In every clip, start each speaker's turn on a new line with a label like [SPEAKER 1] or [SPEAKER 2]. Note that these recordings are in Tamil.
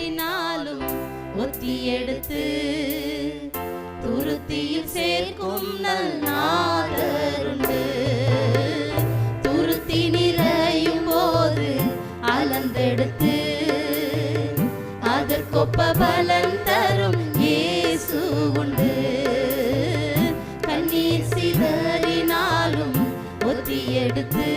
[SPEAKER 1] கரத்தினாலும் ஒத்தி எடுத்து துருத்தியில் சேர்க்கும் நல் நாதருண்டு. துருத்தி நிறையும் போது அலந்தெடுத்து அதற்கொப்ப பலன் தரும் இயேசு உண்டு. கண்ணீர் சிதறினாலும் ஒத்தி எடுத்து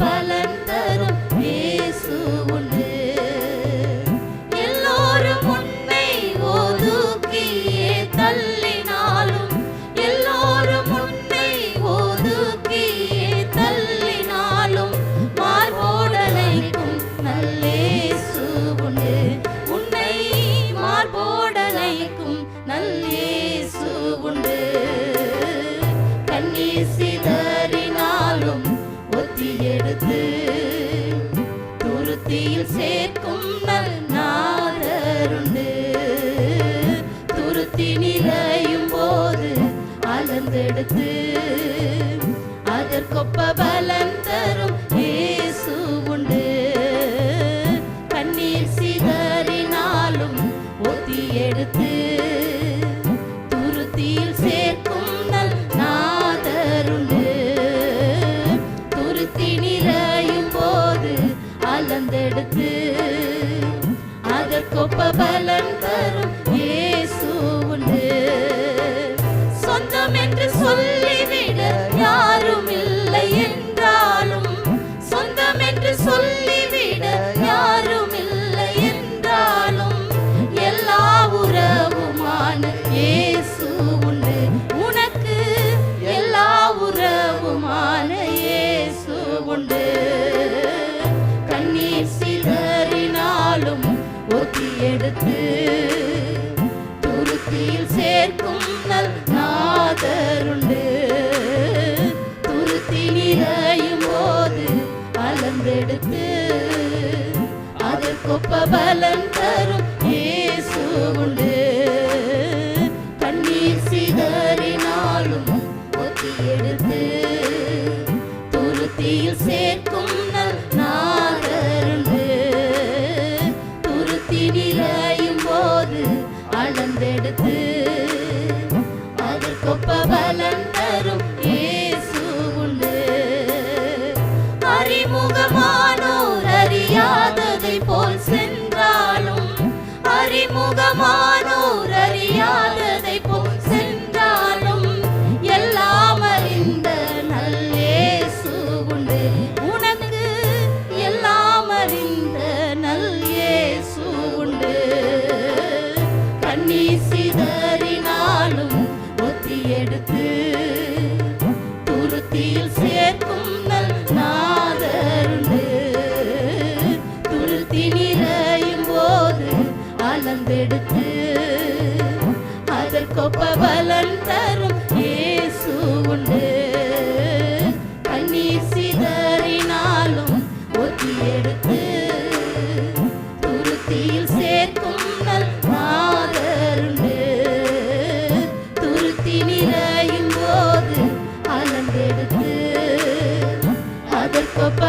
[SPEAKER 1] பலன் துருத்தியில் சேர்க்கும் நல் நாதருண்டு துருத்தி நிறையும் போது அலந்தெடுத்து அளந்தெடுத்து அதற்கொப்ப பலன் தரும். எடுத்து துருத்தியில் சேர்க்கும் நல் நாதருண்டு. துருத்தி நிறையும் போது அளந்தெடுத்து அதற்கொப்ப பலன் தரும் இயேசு உண்டு தண்ணீர் சிதறினாலும் ஒத்தி எடுத்து அறிமுகமானோர் அறியாததை போல் சென்றாலும் எல்லாம் அறிந்த நல்லேசு உண்டு. உனக்கு எல்லாம் அறிந்த நல்லேசு உண்டு. கண்ணீர் சிதறினாலும் ஒத்தி எடுத்து துருத்தியில் சேர்க்கும் நல் நான் அளந்தெடுத்து அதற்கொப்ப பலன் தரும் இயேசு உண்டு. கண்ணீர் சிதறினாலும் ஒத்தி எடுத்து துருத்தியில் சேர்க்கும் நல் நாதருண்டு துருத்தி நிறையும் போது அதற்கொப்ப